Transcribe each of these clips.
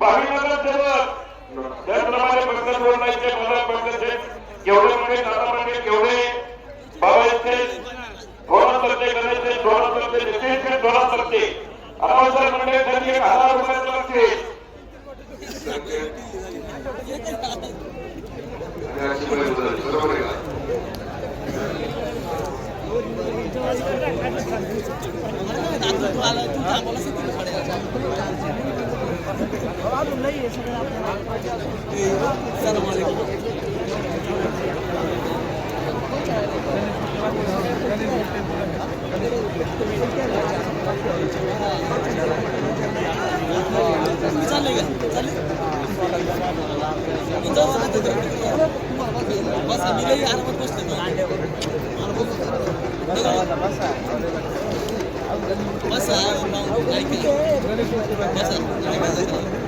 भाविकांना सर्व त्याचप्रमाणे पंकज बोलण्याचे मला पंकज केवढे म्हणजे दादा म्हणजे केवढे? बाबा इथे धोरण करते करायचे धोरण करते नितीन धोरण करते. अमावसर म्हणजे त्यांनी एक हजार रुपये लागते बरोबर बस. बस.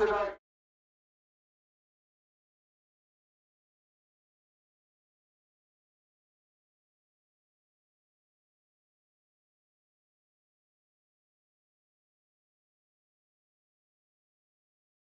tonight.